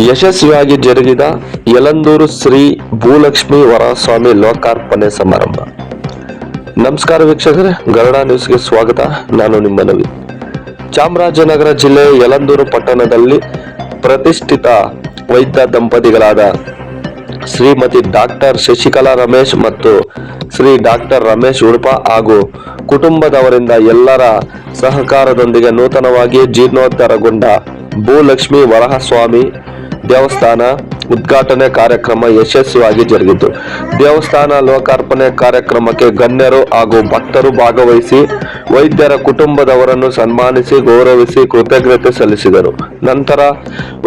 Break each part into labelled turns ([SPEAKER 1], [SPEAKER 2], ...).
[SPEAKER 1] ಯಶಸ್ವಿಯಾಗಿ ಜರುಗಿದ ಯಲಂದೂರು ಶ್ರೀ ಭೂಲಕ್ಷ್ಮಿ ವರಸ್ವಾಮಿ ಲೋಕಾರ್ಪಣೆ ಸಮಾರಂಭ. ನಮಸ್ಕಾರ ವೀಕ್ಷಕರೇ, ಗರುಡ ನ್ಯೂಸ್ಗೆ ಸ್ವಾಗತ. ನಾನು ನಿಮ್ಮ ನವೀನ್. ಚಾಮರಾಜನಗರ ಜಿಲ್ಲೆ ಯಲಂದೂರು ಪಟ್ಟಣದಲ್ಲಿ ಪ್ರತಿಷ್ಠಿತ ವೈದ್ಯ ದಂಪತಿಗಳಾದ ಶ್ರೀಮತಿ ಡಾಕ್ಟರ್ ಶಶಿಕಲಾ ರಮೇಶ್ ಮತ್ತು ಶ್ರೀ ಡಾಕ್ಟರ್ ರಮೇಶ್ ಉಡುಪ ಹಾಗೂ ಕುಟುಂಬದವರಿಂದ ಎಲ್ಲರ ಸಹಕಾರದೊಂದಿಗೆ ನೂತನವಾಗಿ ಜೀರ್ಣೋದ್ಧಾರಗೊಂಡ ಭೂಲಕ್ಷ್ಮಿ ವರಹಸ್ವಾಮಿ ದೇವಸ್ಥಾನ ಉದ್ಘಾಟನೆ ಕಾರ್ಯಕ್ರಮ ಯಶಸ್ವಿಯಾಗಿ ಜರುಗಿತು. ದೇವಸ್ಥಾನ ಲೋಕಾರ್ಪಣೆ ಕಾರ್ಯಕ್ರಮಕ್ಕೆ ಗಣ್ಯರು ಹಾಗೂ ಭಕ್ತರು ಭಾಗವಹಿಸಿ ವೈದ್ಯರ ಕುಟುಂಬದವರನ್ನು ಸನ್ಮಾನಿಸಿ ಗೌರವಿಸಿ ಕೃತಜ್ಞತೆ ಸಲ್ಲಿಸಿದರು. ನಂತರ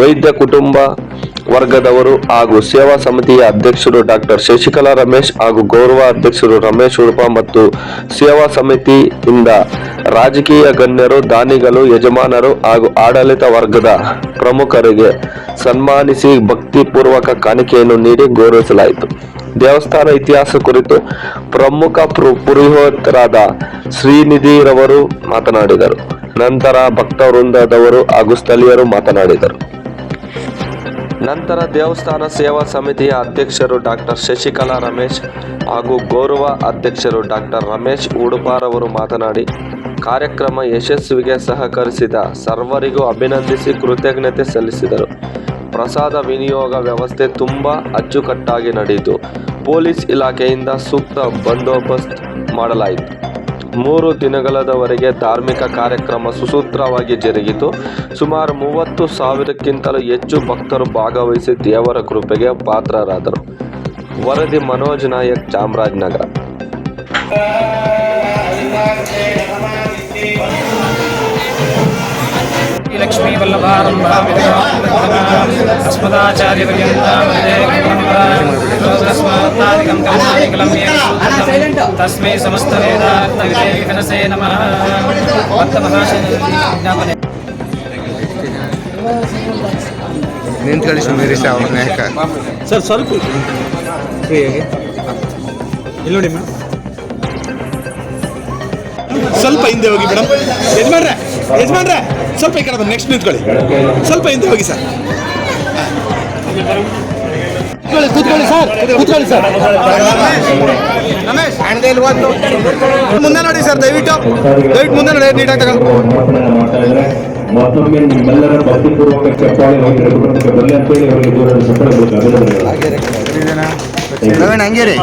[SPEAKER 1] ವೈದ್ಯ ಕುಟುಂಬ ವರ್ಗದವರು ಹಾಗೂ ಸೇವಾ ಸಮಿತಿಯ ಅಧ್ಯಕ್ಷರು ಡಾಕ್ಟರ್ ಶಶಿಕಲಾ ರಮೇಶ್ ಹಾಗೂ ಗೌರವ ಅಧ್ಯಕ್ಷರು ರಮೇಶ್ ಉಡುಪ ಮತ್ತು ಸೇವಾ ಸಮಿತಿಯಿಂದ ರಾಜಕೀಯ ಗಣ್ಯರು, ದಾನಿಗಳು, ಯಜಮಾನರು ಹಾಗೂ ಆಡಳಿತ ವರ್ಗದ ಪ್ರಮುಖರಿಗೆ ಸನ್ಮಾನಿಸಿ ಭಕ್ತಿಪೂರ್ವಕ ಕಾಣಿಕೆಯನ್ನು ನೀಡಿ ಗೌರವಿಸಲಾಯಿತು. ದೇವಸ್ಥಾನ ಇತಿಹಾಸ ಕುರಿತು ಪ್ರಮುಖ ಪುರು- ಪುರೋಹಿತರಾದ ಶ್ರೀನಿಧಿರವರು ಮಾತನಾಡಿದರು. ನಂತರ ಭಕ್ತ ವೃಂದದವರು ಹಾಗೂ ಸ್ಥಳೀಯರು ಮಾತನಾಡಿದರು. ನಂತರ ದೇವಸ್ಥಾನ ಸೇವಾ ಸಮಿತಿಯ ಅಧ್ಯಕ್ಷರು ಡಾಕ್ಟರ್ ಶಶಿಕಲಾ ರಮೇಶ್ ಹಾಗೂ ಗೌರವ ಅಧ್ಯಕ್ಷರು ಡಾಕ್ಟರ್ ರಮೇಶ್ ಉಡುಪಾರವರು ಮಾತನಾಡಿ, ಕಾರ್ಯಕ್ರಮ ಯಶಸ್ವಿಗೆ ಸಹಕರಿಸಿದ ಸರ್ವರಿಗೂ ಅಭಿನಂದಿಸಿ ಕೃತಜ್ಞತೆ ಸಲ್ಲಿಸಿದರು. ಪ್ರಸಾದ ವಿನಿಯೋಗ ವ್ಯವಸ್ಥೆ ತುಂಬ ಅಚ್ಚುಕಟ್ಟಾಗಿ ನಡೆಯಿತು. ಪೊಲೀಸ್ ಇಲಾಖೆಯಿಂದ ಸೂಕ್ತ ಬಂದೋಬಸ್ತ್ ಮಾಡಲಾಯಿತು. ಮೂರು ದಿನಗಳವರೆಗೆ ಧಾರ್ಮಿಕ ಕಾರ್ಯಕ್ರಮ ಸುಸೂತ್ರವಾಗಿ ಜರುಗಿತು. ಸುಮಾರು ಮೂವತ್ತು ಸಾವಿರಕ್ಕಿಂತಲೂ ಹೆಚ್ಚು ಭಕ್ತರು ಭಾಗವಹಿಸಿ ದೇವರ ಕೃಪೆಗೆ ಪಾತ್ರರಾದರು. ವರದಿ ಮನೋಜ್ ನಾಯಕ್, ಚಾಮರಾಜನಗರ.
[SPEAKER 2] ಲಕ್ಷ್ಮೀ ವಲ್ಲಭಾರಂಭಾಸ್ಮದಾಚಾರ್ಯಪರ್ಯಂತಾದಿಕಂ ತಸ್ಮೈ ಸಮಸ್ತ ಕನಸೇ ನಮಃ ಭಕ್ತ
[SPEAKER 3] ನಿಂತ್ಕೊಳ್ಳಿ ಸುಮ್ಮನೆ ಅವ್ರನ್ನ ಯಾಕೆ
[SPEAKER 4] ಸರ್ ಸ್ವಲ್ಪ ಫ್ರೀಯಾಗಿ ಇಲ್ಲಿ ನೋಡಿ ಮೇಡಮ್? ಸ್ವಲ್ಪ ಹಿಂದೆ ಹೋಗಿ ಮೇಡಮ್. ಯಜಮಾನ್ರೆ ಯಜಮಾನ್ರೆ ಸ್ವಲ್ಪ ಈ ಕಡೆ ಬನ್ನಿ ನೆಕ್ಸ್ಟ್ ನಿಂತ್ಕೊಳ್ಳಿ. ಸ್ವಲ್ಪ ಹಿಂದೆ ಹೋಗಿ ಸರ್. ಕೂತ್ಕೊಳ್ಳಿ ಸರ್ ಕೂತ್ಕೊಳ್ಳಿ ಸರ್ ರಮೇಶ್ ಮುಂದೆ ನೋಡಿ ಸರ್ ದಯವಿಟ್ಟು ದಯವಿಟ್ಟು ಮುಂದೆ ನೋಡಿ ನೀಟಾಗಿ ತಗೊಂಡು
[SPEAKER 5] ಮಾಡ್ತಾ ಇದ್ದಾರೆ ಮತ್ತೊಮ್ಮೆ ನಿಮ್ಮೆಲ್ಲರ ಭಕ್ತಿಪೂರ್ವಕ ಚಪ್ಪಾಳೆ ಹೋಗಿ ಕುಟುಂಬಕ್ಕೆ ಬರಲಿ ಅಂತೇಳಿ ಅವರಿಗೆ ದೂರದ ಚಪ್ಪಾಳೆ ಅಭಿನಂದನೆಗಳು
[SPEAKER 3] ಹಂಗೇರಿ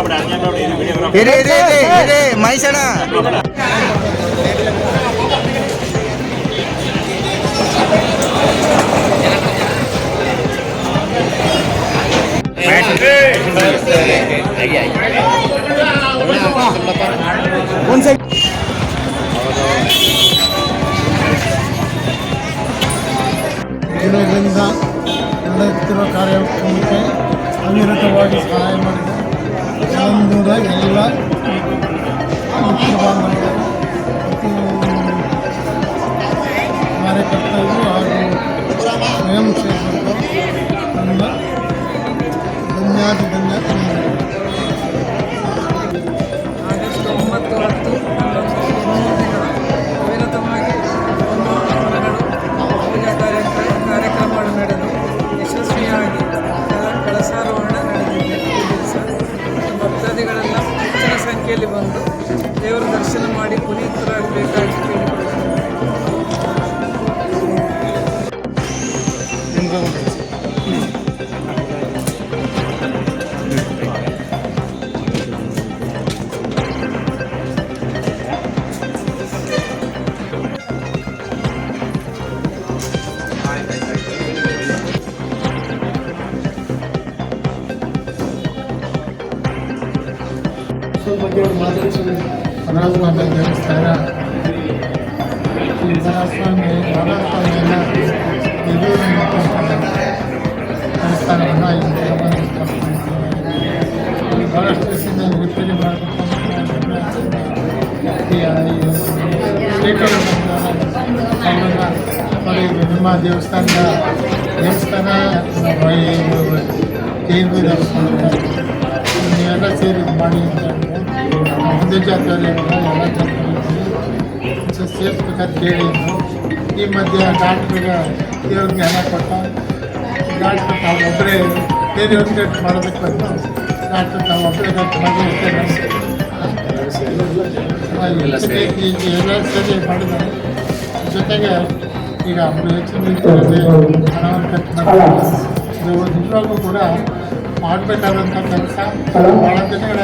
[SPEAKER 3] ಮೈಸಣ
[SPEAKER 4] ಒಂದು ಸೈಡ್
[SPEAKER 6] ದಿನಗಳಿಂದ ನಡೆಯುತ್ತಿರುವ ಕಾರ್ಯಕ್ರಮಕ್ಕೆ ಅವಿರತವಾಗಿ ಸಹಾಯ ಮಾಡಿದ
[SPEAKER 7] ಹೆಚ್ಚಿನ ಸಂಖ್ಯೆಯಲ್ಲಿ ಬಂದು
[SPEAKER 6] ಪರಮಾತ್ಮ ದೇವಸ್ಥಾನ ಈ ಪರಸ್ವಾಮಿ ವರಸ್ವಾಮಿಯನ್ನ ಎದುರು ದೇವಸ್ಥಾನವನ್ನು ಇಲ್ಲಿ ತಗೊಂಡು ಭಾಳಷ್ಟು ದಿವಸದಿಂದ ರಿಪೇರಿ ಮಾಡಬೇಕು ನಿಮ್ಮ ದೇವಸ್ಥಾನದ ದೇವಸ್ಥಾನ ಕೇಂದ್ರ ಮಾಡಿ ಅಂತ ಹೇಳಿದ್ರು. ಒಂದೇ ಜಾತ್ರೆಯಲ್ಲಿ ಎಲ್ಲ ಜಾತಿಯಲ್ಲಿ ಸೇರಿಸ್ಬೇಕಾದ್ರೆ ಕೇಳಿದ್ರು ಈ ಮಧ್ಯೆ ಡಾಕ್ಟ್ರಿಗೆ ದೇವ್ರಿಗೆ ಹಣ ಕೊಟ್ಟ ಡಾಕ್ಟ್ರ್ ತಾವು ಒಬ್ಬರೇ ಬೇರೆಯವ್ರಿಗೆ ಖರ್ಚು ಮಾಡೋದಕ್ಕೆ ಬಂದು ಡಾಕ್ಟ್ರ್ ತಾವು ಒಬ್ಬರೇ ಮಾಡಿ ಎಲ್ಲ ಸರಿ ಮಾಡಿದ್ದಾರೆ ಜೊತೆಗೆ ಈಗ ಹೆಚ್ಚು ಹಣವನ್ನು ಕಟ್ ಮಾಡ್ತಾರೆ ಇದು ಕೂಡ ಮಾಡಬೇಕಾದಂಥ ಕೆಲಸ ಭಾಳ ದಿನಗಳ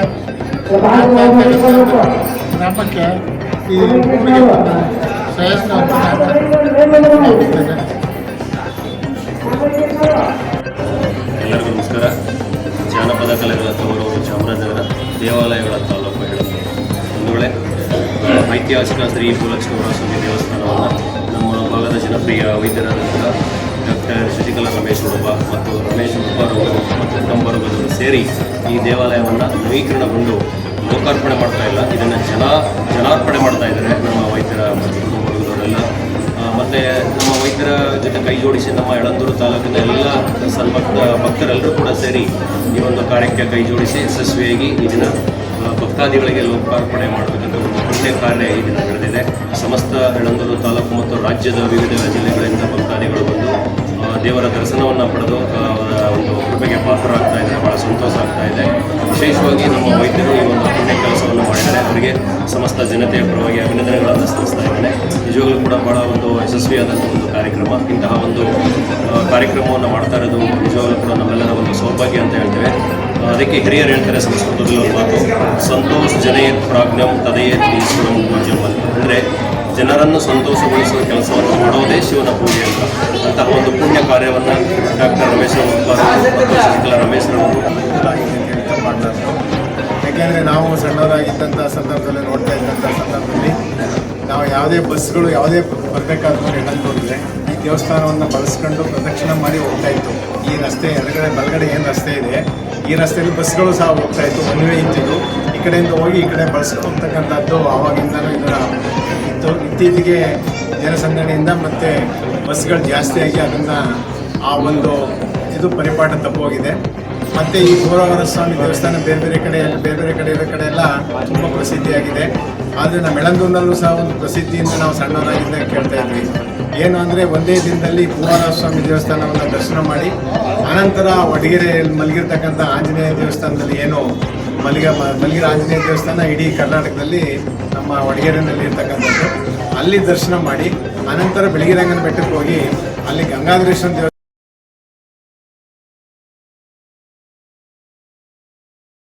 [SPEAKER 6] ಗ್ರಾಮಕ್ಕೆ ಈ ಊರಿಗೆ ಒಂದು ಶ್ರೇಯಸ್ಸು ಅಂತ
[SPEAKER 8] ಎಲ್ಲರಿಗೂ ನಮಸ್ಕಾರ. ಜಾನಪದ ಕಲೆಗಳ ತವರು ಚಾಮರಾಜನಗರ ದೇವಾಲಯಗಳ ತಾಲೂಕು ಹೇಳೋದು ಒಂದು ವೇಳೆ ಐತಿಹಾಸಿಕ ಶ್ರೀ ಭೂಲಕ್ಷ್ಮೀ ವರಸ್ವಾಮಿ ದೇವಸ್ಥಾನವನ್ನು ನಮ್ಮ ಭಾಗದ ಜನಪ್ರಿಯ ವೈದ್ಯರಾದಂಥ ಡಾಕ್ಟರ್ ಶಶಿಕಲಾ ರಮೇಶ್ ಉಡುಪ ಮತ್ತು ರಮೇಶ್ ಉಡುಪಾರವರು ಮತ್ತು ಕಂಬರುಗದವರು ಸೇರಿ ಈ ದೇವಾಲಯವನ್ನು ನವೀಕರಣಗೊಂಡು ಲೋಕಾರ್ಪಣೆ ಮಾಡ್ತಾ ಇಲ್ಲ. ಇದನ್ನು ಜನ ಜನಾರ್ಪಣೆ ಮಾಡ್ತಾ ಇದ್ದಾರೆ ನಮ್ಮ ವೈದ್ಯರ ಕುಟುಂಬದವರೆಲ್ಲ. ಮತ್ತು ನಮ್ಮ ವೈದ್ಯರ ಜೊತೆ ಕೈ ಜೋಡಿಸಿ ನಮ್ಮ ಯಳಂದೂರು ತಾಲೂಕಿನ ಎಲ್ಲ ಸನ್ಭಕ್ತ ಭಕ್ತರೆಲ್ಲರೂ ಕೂಡ ಸೇರಿ ಈ ಒಂದು ಕಾರ್ಯಕ್ಕೆ ಕೈ ಜೋಡಿಸಿ ಯಶಸ್ವಿಯಾಗಿ ಇದನ್ನು ದಿನ ಭಕ್ತಾದಿಗಳಿಗೆ ಲೋಕಾರ್ಪಣೆ ಮಾಡಬೇಕಂತ ಒಂದು ಪುಣ್ಯ ಕಾರ್ಯ ಈ ದಿನ ನಡೆದಿದೆ. ಸಮಸ್ತ ಯಳಂದೂರು ತಾಲೂಕು ಮತ್ತು ರಾಜ್ಯದ ವಿವಿಧ ಜಿಲ್ಲೆಗಳಿಂದ ಭಕ್ತಾದಿಗಳು ಬಂದು ದೇವರ ದರ್ಶನವನ್ನು ಪಡೆದು ಒಂದು ಕೃಪೆಗೆ ಪಾತ್ರರಾಗ್ತಾ ಇದ್ದಾರೆ. ಭಾಳ ಸಂತೋಷ ಆಗ್ತಾ ಇದೆ. ವಿಶೇಷವಾಗಿ ನಮ್ಮ ವೈದ್ಯರು ಈ ಒಂದು ಪುಣ್ಯ ಕೆಲಸವನ್ನು ಮಾಡಿದ್ದಾರೆ. ಅವರಿಗೆ ಸಮಸ್ತ ಜನತೆಯ ಪರವಾಗಿ ಅಭಿನಂದನೆಗಳನ್ನು ಸಲ್ಲಿಸ್ತಾ ಇದ್ದೇನೆ. ನಿಜವಾಗಲೂ ಕೂಡ ಬಹಳ ಒಂದು ಯಶಸ್ವಿಯಾದಂಥ ಒಂದು ಕಾರ್ಯಕ್ರಮ. ಇಂತಹ ಒಂದು ಕಾರ್ಯಕ್ರಮವನ್ನು ಮಾಡ್ತಾ ಇರೋದು ನಿಜವಾಗಲೂ ಕೂಡ ನಮ್ಮೆಲ್ಲರ ಒಂದು ಸೌಭಾಗ್ಯ ಅಂತ ಹೇಳ್ತೇವೆ. ಅದಕ್ಕೆ ಹಿರಿಯರು ಹೇಳ್ತಾರೆ ಸಂಸ್ಕೃತದಲ್ಲಿ ಒಂದು ಮಾತು. ಸಂತೋಷ ಜನಯೇತ್ ಪ್ರಾಜ್ಞಂ ಈಶ್ವರಂ ಪೂಜ್ಯಂ ಅಂತ. ಅಂದರೆ ಜನರನ್ನು ಸಂತೋಷಗೊಳಿಸುವ ಕೆಲಸವನ್ನು ಮಾಡೋದೇ ಶಿವನ ಪೂಜೆ ಅಂತ. ಅಂತಹ ಒಂದು ಪುಣ್ಯ ಕಾರ್ಯವನ್ನು ಡಾಕ್ಟರ್ ರಮೇಶ್ ಅವರು ಮತ್ತು ಶಶಿಕಲಾ ರಮೇಶ್ ಅವರು
[SPEAKER 3] ಯಾಕೆಂದರೆ ನಾವು ಸಣ್ಣವರಾಗಿದ್ದಂಥ ಸಂದರ್ಭದಲ್ಲಿ ನೋಡ್ತಾ ಇದ್ದಂಥ ಸಂದರ್ಭದಲ್ಲಿ ನಾವು ಯಾವುದೇ ಬಸ್ಗಳು ಯಾವುದೇ ಬರಬೇಕಾದ್ರೂ ಎಡಲ್ದೋದ್ರೆ ಈ ದೇವಸ್ಥಾನವನ್ನು ಬಳಸ್ಕೊಂಡು ಪ್ರದಕ್ಷಿಣೆ ಮಾಡಿ ಹೋಗ್ತಾ ಇತ್ತು. ಈ ರಸ್ತೆ ಎಡಗಡೆ, ಬಲಗಡೆ ಏನು ರಸ್ತೆ ಇದೆ? ಈ ರಸ್ತೆಯಲ್ಲಿ ಬಸ್ಗಳು ಸಹ ಹೋಗ್ತಾ ಇತ್ತು ಒನ್ ವೇ ಇತ್ತಿದ್ದು ಈ ಕಡೆಯಿಂದ ಹೋಗಿ ಈ ಕಡೆ ಬಳಸ್ಕೊಂಡು ಹೋಗ್ತಕ್ಕಂಥದ್ದು ಆವಾಗಿಂದನೂ ಇದರ ಇತ್ತು. ಇತ್ತೀಚೆಗೆ ಜನಸಂದಣಿಯಿಂದ ಮತ್ತು ಬಸ್ಗಳು ಜಾಸ್ತಿಯಾಗಿ ಅದನ್ನು ಆ ಒಂದು ಇದು ಪರಿಪಾಠ ತಪ್ಪೋಗಿದೆ. ಮತ್ತು ಈ ಗೋರವರ ಸ್ವಾಮಿ ದೇವಸ್ಥಾನ ಬೇರೆ ಬೇರೆ ಕಡೆ, ಬೇರೆ ಬೇರೆ ಕಡೆ ಇರೋ ಕಡೆ ಎಲ್ಲ ತುಂಬ ಪ್ರಸಿದ್ಧಿಯಾಗಿದೆ. ಆದರೆ ನಮ್ಮ ಎಳಂದೂರಿನಲ್ಲೂ ಸಹ ಒಂದು ಪ್ರಸಿದ್ಧಿಯಿಂದ ನಾವು ಸಣ್ಣವರಾಗಿದ್ದ ಕೇಳ್ತಾ ಇದ್ವಿ. ಏನು ಅಂದರೆ ಒಂದೇ ದಿನದಲ್ಲಿ ಕುಮಾರ ಸ್ವಾಮಿ ದೇವಸ್ಥಾನವನ್ನು ದರ್ಶನ ಮಾಡಿ, ಅನಂತರ ವಡಗೆರೆಯಲ್ಲಿ ಮಲಗಿರ್ತಕ್ಕಂಥ ಆಂಜನೇಯ ದೇವಸ್ಥಾನದಲ್ಲಿ ಏನು ಮಲ್ಲಿಗ ಮಲ್ಲಿಗೆ ಆಂಜನೇಯ ದೇವಸ್ಥಾನ ಇಡೀ ಕರ್ನಾಟಕದಲ್ಲಿ ನಮ್ಮ ವಡಗೆರೆನಲ್ಲಿ ಇರ್ತಕ್ಕಂಥದ್ದು ಅಲ್ಲಿ ದರ್ಶನ ಮಾಡಿ, ಅನಂತರ ಬೆಳಗಿರಂಗನ ಬೆಟ್ಟಕ್ಕೆ ಹೋಗಿ, ಅಲ್ಲಿ ಗಂಗಾಧರೇಶ್ವರ ದೇವಸ್ಥಾನ